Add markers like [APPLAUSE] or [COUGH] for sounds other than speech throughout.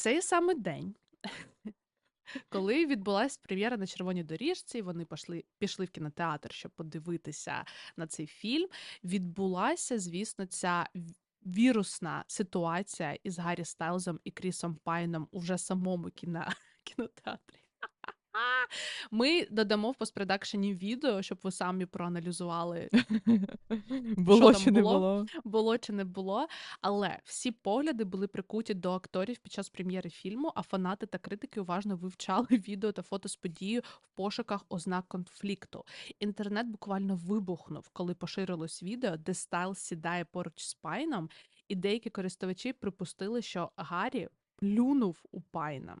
цей самий день, коли відбулася прем'єра на червоній доріжці, вони пішли, пішли в кінотеатр, щоб подивитися на цей фільм. Відбулася, звісно, ця вірусна ситуація із Гаррі Стайлзом і Крісом Пайном уже самому кіно, [LAUGHS] кінотеатрі. Ми додамо в постпродакшені відео, щоб ви самі проаналізували, [LAUGHS] Було там чи не було? було? було чи не було. Але всі погляди були прикуті до акторів під час прем'єри фільму, а фанати та критики уважно вивчали [LAUGHS] відео та фото з події в пошуках ознак конфлікту. Інтернет буквально вибухнув, коли поширилось відео, де Стайл сідає поруч з Пайном, і деякі користувачі припустили, що Гаррі плюнув у Пайна.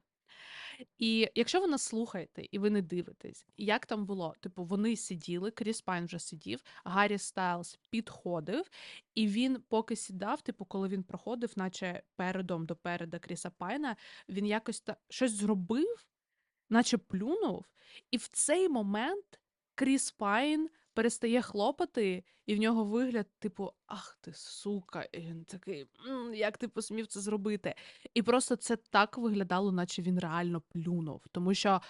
І якщо ви нас слухаєте і ви не дивитесь, як там було? Типу, вони сиділи, Кріс Пайн вже сидів, Гаррі Стайлз підходив, і він поки сідав, типу, коли він проходив, наче передом до переда Кріса Пайна, він якось та щось зробив, наче плюнув, і в цей момент Кріс Пайн перестає хлопати, і в нього вигляд, типу, ах ти сука, і він такий, «М, як ти посмів це зробити? І просто це так виглядало, наче він реально плюнув. Тому що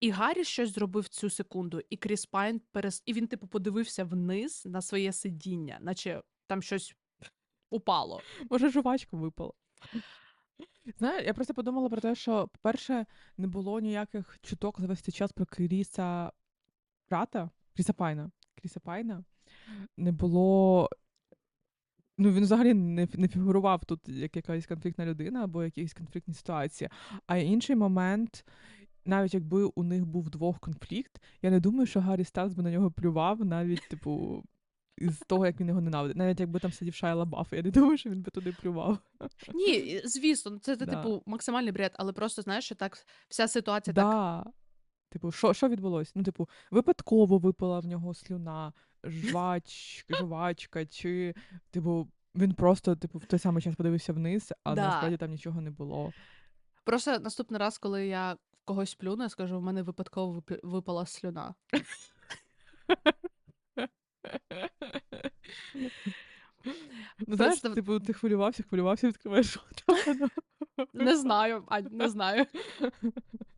і Гаррі щось зробив цю секунду, і Кріс Пайн перес... і він, типу, подивився вниз на своє сидіння, наче там щось упало. Може, жувачка випала. Знаєш, я просто подумала про те, що, по-перше, не було ніяких чуток за весь цей час про Кріса брата, Кріса Пайна. Кріса Пайна. Не було. Ну, він взагалі не, не фігурував тут як якась конфліктна людина або якісь конфліктні ситуації. А інший момент, навіть якби у них був двох конфлікт, я не думаю, що Гаррі Стайлз би на нього плював, навіть, типу, з того, як він його ненавидить. Навіть якби там сидів Шайла Бафф, я не думаю, що він би туди плював. Ні, звісно, це, це Да. типу максимальний бред, але просто знаєш, що так вся ситуація так. Типу, що, що відбулося? Ну, типу, випадково випала в нього слюна, жвач, жвачка, чи, типу, він просто, типу, в той самий час подивився вниз, а Да. насправді там нічого не було. Просто наступний раз, коли я в когось плюну, я скажу, в мене випадково випала слюна. Ну, знаєш, Просто- типу, ти хвилювався, хвилювався, відкриваєш Не знаю, Ань, не знаю.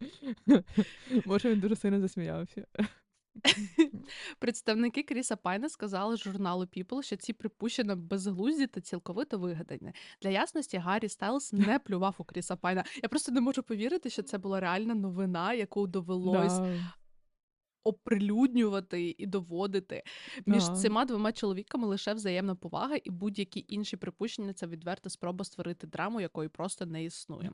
[LAUGHS] Може, він дуже сильно засміявся. [LAUGHS] Представники Кріса Пайна сказали журналу People, що ці припущення безглузді та цілковито вигадані. Для ясності Гаррі Стайлз не [LAUGHS] плював у Кріса Пайна. Я просто не можу повірити, що це була реальна новина, яку довелось Да. оприлюднювати і доводити. Між Да. цими двома чоловіками лише взаємна повага, і будь-які інші припущення це відверта спроба створити драму, якої просто не існує.